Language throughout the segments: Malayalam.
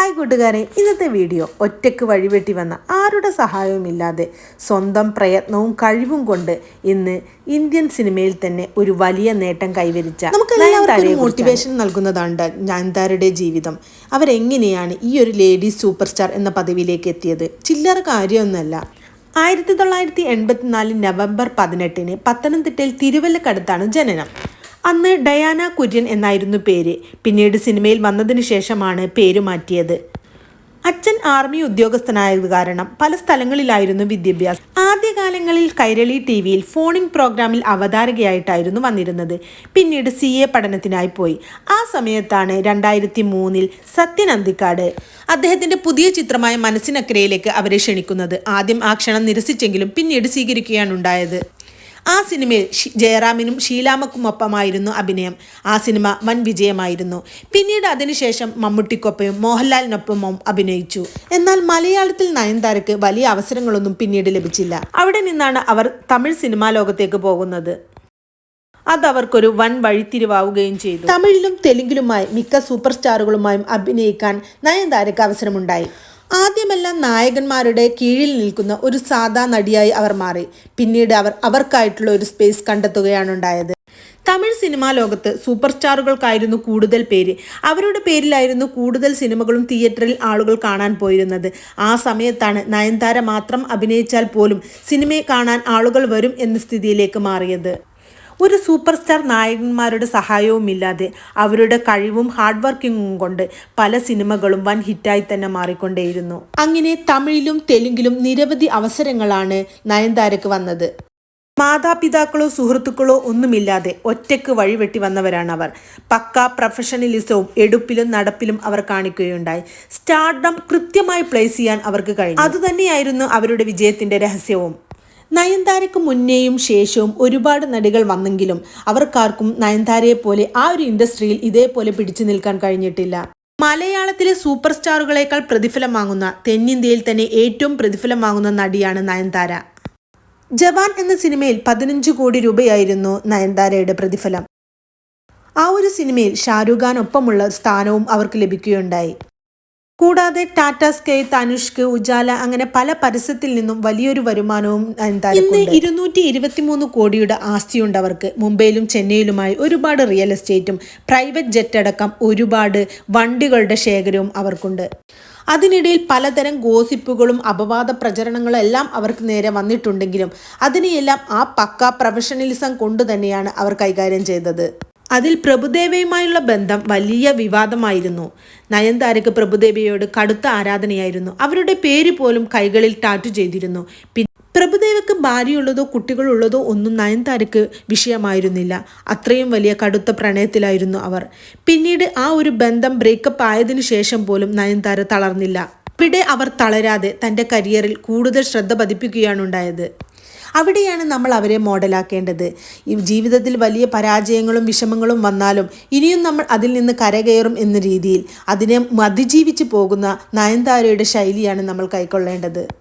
ഹായ് കൂട്ടുകാരെ ഇന്നത്തെ വീഡിയോ ഒറ്റയ്ക്ക് വഴിവെട്ടി വന്ന ആരുടെ സഹായവുമില്ലാതെ സ്വന്തം പ്രയത്നവും കഴിവും കൊണ്ട് ഇന്ന് ഇന്ത്യൻ സിനിമയിൽ തന്നെ ഒരു വലിയ നേട്ടം കൈവരിച്ച നമുക്ക് മോട്ടിവേഷൻ നൽകുന്നതാണ് നയൻതാരയുടെ ജീവിതം. അവരെങ്ങനെയാണ് ഈ ഒരു ലേഡി സൂപ്പർ സ്റ്റാർ എന്ന പദവിയിലേക്ക് എത്തിയത്? ചില്ലറ കാര്യമൊന്നുമല്ല. ആയിരത്തി തൊള്ളായിരത്തി എൺപത്തിനാല് നവംബർ പതിനെട്ടിന് പത്തനംതിട്ടയിൽ തിരുവല്ലക്കടുത്താണ് ജനനം. അന്ന് ഡയാന കുര്യൻ എന്നായിരുന്നു പേര്. പിന്നീട് സിനിമയിൽ വന്നതിന് ശേഷമാണ് പേര് മാറ്റിയത്. അച്ഛൻ ആർമി ഉദ്യോഗസ്ഥനായത് കാരണം പല സ്ഥലങ്ങളിലായിരുന്നു വിദ്യാഭ്യാസം. ആദ്യകാലങ്ങളിൽ കൈരളി ടി വിയിൽ ഫോണിംഗ് പ്രോഗ്രാമിൽ അവതാരകയായിട്ടായിരുന്നു വന്നിരുന്നത്. പിന്നീട് സി എ പഠനത്തിനായി പോയി. ആ സമയത്താണ് രണ്ടായിരത്തി മൂന്നിൽ സത്യൻ അന്തിക്കാട് അദ്ദേഹത്തിന്റെ പുതിയ ചിത്രമായ മനസ്സിനക്കരയിലേക്ക് അവരെ ക്ഷണിക്കുന്നത്. ആദ്യം ആ ക്ഷണം നിരസിച്ചെങ്കിലും പിന്നീട് സ്വീകരിക്കുകയാണ് ഉണ്ടായത്. ആ സിനിമയിൽ ജയറാമിനും ഷീലാമക്കുമൊപ്പമായിരുന്നു അഭിനയം. ആ സിനിമ വൻ വിജയമായിരുന്നു. പിന്നീട് അതിനുശേഷം മമ്മൂട്ടിക്കൊപ്പയും മോഹൻലാലിനൊപ്പവും അഭിനയിച്ചു. എന്നാൽ മലയാളത്തിൽ നയൻതാരക്ക് വലിയ അവസരങ്ങളൊന്നും പിന്നീട് ലഭിച്ചില്ല. അവിടെ നിന്നാണ് അവർ തമിഴ് സിനിമാ ലോകത്തേക്ക് പോകുന്നത്. അത് അവർക്കൊരു വൻ വഴിത്തിരിവാവുകയും ചെയ്തു. തമിഴിലും തെലുങ്കിലുമായി മിക്ക സൂപ്പർ സ്റ്റാറുകളുമായും അഭിനയിക്കാൻ നയൻതാരക്ക് അവസരമുണ്ടായി. ആദ്യമെല്ലാം നായകന്മാരുടെ കീഴിൽ നിൽക്കുന്ന ഒരു സാധാ നടിയായി അവർ മാറി. പിന്നീട് അവർ അവർക്കായിട്ടുള്ള ഒരു സ്പേസ് കണ്ടെത്തുകയാണ് ഉണ്ടായത്. തമിഴ് സിനിമാ ലോകത്ത് സൂപ്പർ സ്റ്റാറുകൾക്കായിരുന്നു കൂടുതൽ പേര്. അവരുടെ പേരിലായിരുന്നു കൂടുതൽ സിനിമകളും തിയേറ്ററിൽ ആളുകൾ കാണാൻ പോയിരുന്നത്. ആ സമയത്താണ് നയൻതാര മാത്രം അഭിനയിച്ചാൽ പോലും സിനിമയെ കാണാൻ ആളുകൾ വരും എന്ന സ്ഥിതിയിലേക്ക് മാറിയത്. ഒരു സൂപ്പർ സ്റ്റാർ നായകന്മാരുടെ സഹായവുമില്ലാതെ അവരുടെ കഴിവും ഹാർഡ് വർക്കിങ്ങും കൊണ്ട് പല സിനിമകളും വൻ ഹിറ്റായി തന്നെ മാറിക്കൊണ്ടേയിരുന്നു. അങ്ങനെ തമിഴിലും തെലുങ്കിലും നിരവധി അവസരങ്ങളാണ് നയൻതാരക്ക് വന്നത്. മാതാപിതാക്കളോ സുഹൃത്തുക്കളോ ഒന്നുമില്ലാതെ ഒറ്റയ്ക്ക് വഴിവെട്ടി വന്നവരാണ് അവർ പക്ക പ്രൊഫഷണലിസവും എടുപ്പിലും നടപ്പിലും അവർ കാണിക്കുകയുണ്ടായി. സ്റ്റാർഡം കൃത്യമായി പ്ലേസ് ചെയ്യാൻ അവർക്ക് കഴിഞ്ഞു. അതുതന്നെയായിരുന്നു അവരുടെ വിജയത്തിന്റെ രഹസ്യവും. നയൻതാരയ്ക്ക് മുന്നേയും ശേഷവും ഒരുപാട് നടികൾ വന്നെങ്കിലും അവർക്കാർക്കും നയൻതാരയെ പോലെ ആ ഒരു ഇൻഡസ്ട്രിയിൽ ഇതേപോലെ പിടിച്ചു നിൽക്കാൻ കഴിഞ്ഞിട്ടില്ല. മലയാളത്തിലെ സൂപ്പർ സ്റ്റാറുകളേക്കാൾ പ്രതിഫലം വാങ്ങുന്ന തെന്നിന്ത്യയിൽ തന്നെ ഏറ്റവും പ്രതിഫലം വാങ്ങുന്ന നടിയാണ് നയൻതാര. ജവാൻ എന്ന സിനിമയിൽ പതിനഞ്ച് കോടി രൂപയായിരുന്നു നയൻതാരയുടെ പ്രതിഫലം. ആ ഒരു സിനിമയിൽ ഷാരൂഖ് ഖാൻ ഒപ്പമുള്ള സ്ഥാനവും അവർക്ക് ലഭിക്കുകയുണ്ടായി. കൂടാതെ ടാറ്റ സ്കൈ തനുഷ്ക് ഉജാല അങ്ങനെ പല പരസ്യത്തിൽ നിന്നും വലിയൊരു വരുമാനവും ഇന്ന് ഇരുന്നൂറ്റി ഇരുപത്തിമൂന്ന് കോടിയുടെ ആസ്തിയുണ്ട് അവർക്ക്. മുംബൈയിലും ചെന്നൈയിലുമായി ഒരുപാട് റിയൽ എസ്റ്റേറ്റും പ്രൈവറ്റ് ജെറ്റ് അടക്കം ഒരുപാട് വണ്ടികളുടെ ശേഖരവും അവർക്കുണ്ട്. അതിനിടയിൽ പലതരം ഗോസിപ്പുകളും അപവാദ പ്രചരണങ്ങളും എല്ലാം അവർക്ക് നേരെ വന്നിട്ടുണ്ടെങ്കിലും അതിനെയെല്ലാം ആ പക്ക പ്രൊഫഷണലിസം കൊണ്ട് തന്നെയാണ് അവർ കൈകാര്യം ചെയ്തത്. അതിൽ പ്രഭുദേവയുമായുള്ള ബന്ധം വലിയ വിവാദമായിരുന്നു. നയൻതാരക്ക് പ്രഭുദേവയോട് കടുത്ത ആരാധനയായിരുന്നു. അവരുടെ പേര് പോലും കൈകളിൽ ടാറ്റു ചെയ്തിരുന്നു. പ്രഭുദേവക്ക് ഭാര്യയുള്ളതോ കുട്ടികളുള്ളതോ ഒന്നും നയൻതാരക്ക് വിഷയമായിരുന്നില്ല. അത്രയും വലിയ കടുത്ത പ്രണയത്തിലായിരുന്നു അവർ. പിന്നീട് ആ ഒരു ബന്ധം ബ്രേക്കപ്പ് ആയതിനു ശേഷം പോലും നയൻതാര തളർന്നില്ല. ഇവിടെ അവർ തളരാതെ തന്റെ കരിയറിൽ കൂടുതൽ ശ്രദ്ധ പതിപ്പിക്കുകയാണ് ഉണ്ടായത്. അവിടെയാണ് നമ്മൾ അവരെ മോഡലാക്കേണ്ടത്. ഈ ജീവിതത്തിൽ വലിയ പരാജയങ്ങളും വിഷമങ്ങളും വന്നാലും ഇനിയും നമ്മൾ അതിൽ നിന്ന് കരകയറും എന്ന രീതിയിൽ അതിനെ അതിജീവിച്ച് പോകുന്ന നയൻതാരയുടെ ശൈലിയാണ് നമ്മൾ കൈക്കൊള്ളേണ്ടത്.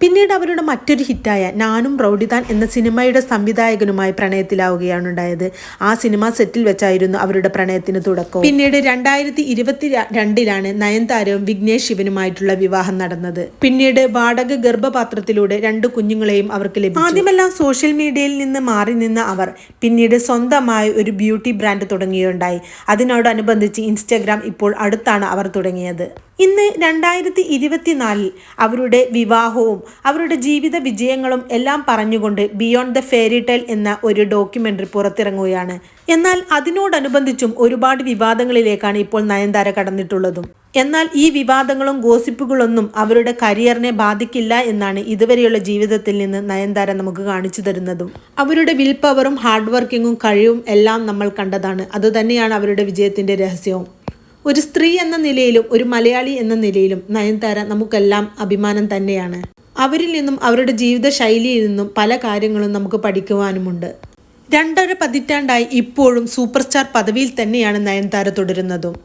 പിന്നീട് അവരുടെ മറ്റൊരു ഹിറ്റായ നാനും റൗഡിതാൻ എന്ന സിനിമയുടെ സംവിധായകനുമായി പ്രണയത്തിലാവുകയാണ് ഉണ്ടായത്. ആ സിനിമ സെറ്റിൽ വെച്ചായിരുന്നു അവരുടെ പ്രണയത്തിന് തുടക്കം. പിന്നീട് രണ്ടായിരത്തി ഇരുപത്തി രണ്ടിലാണ് നയൻതാരവും വിഘ്നേഷ് ശിവനുമായിട്ടുള്ള വിവാഹം നടന്നത്. പിന്നീട് വാടക ഗർഭപാത്രത്തിലൂടെ രണ്ട് കുഞ്ഞുങ്ങളെയും അവർക്ക് ലഭിച്ചു. ആദ്യമെല്ലാം സോഷ്യൽ മീഡിയയിൽ നിന്ന് മാറി നിന്ന അവർ പിന്നീട് സ്വന്തമായി ഒരു ബ്യൂട്ടി ബ്രാൻഡ് തുടങ്ങിയുണ്ടായി. അതിനോടനുബന്ധിച്ച് ഇൻസ്റ്റഗ്രാം ഇപ്പോൾ അടുത്താണ് അവർ തുടങ്ങിയത്. ഇന്ന് രണ്ടായിരത്തി ഇരുപത്തിനാലിൽ അവരുടെ വിവാഹവും അവരുടെ ജീവിത വിജയങ്ങളും എല്ലാം പറഞ്ഞുകൊണ്ട് ബിയോണ്ട് ദ ഫെയറി ടെൽ എന്ന ഒരു ഡോക്യുമെന്ററി പുറത്തിറങ്ങുകയാണ്. എന്നാൽ അതിനോടനുബന്ധിച്ചും ഒരുപാട് വിവാദങ്ങളിലേക്കാണ് ഇപ്പോൾ നയൻതാര കടന്നിട്ടുള്ളതും. എന്നാൽ ഈ വിവാദങ്ങളും ഗോസിപ്പുകളൊന്നും അവരുടെ കരിയറിനെ ബാധിക്കില്ല എന്നാണ് ഇതുവരെയുള്ള ജീവിതത്തിൽ നിന്ന് നയൻതാര നമുക്ക് കാണിച്ചു തരുന്നതും. അവരുടെ വിൽ പവറും ഹാർഡ് വർക്കിങ്ങും കഴിവും എല്ലാം നമ്മൾ കണ്ടതാണ്. അതുതന്നെയാണ് അവരുടെ വിജയത്തിന്റെ രഹസ്യവും. ഒരു സ്ത്രീ എന്ന നിലയിലും ഒരു മലയാളി എന്ന നിലയിലും നയൻതാര നമുക്കെല്ലാം അഭിമാനം തന്നെയാണ്. അവരിൽ നിന്നും അവരുടെ ജീവിത ശൈലിയിൽ നിന്നും പല കാര്യങ്ങളും നമുക്ക് പഠിക്കുവാനുമുണ്ട്. രണ്ടര പതിറ്റാണ്ടായി ഇപ്പോഴും സൂപ്പർ സ്റ്റാർ പദവിയിൽ തന്നെയാണ് നയൻതാര തുടരുന്നതും.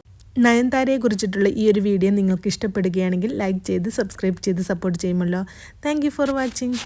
നയൻതാരയെ കുറിച്ചിട്ടുള്ള ഈ ഒരു വീഡിയോ നിങ്ങൾക്ക് ഇഷ്ടപ്പെടുകയാണെങ്കിൽ ലൈക്ക് ചെയ്ത് സബ്സ്ക്രൈബ് ചെയ്ത് സപ്പോർട്ട് ചെയ്യുമല്ലോ. Thank for watching.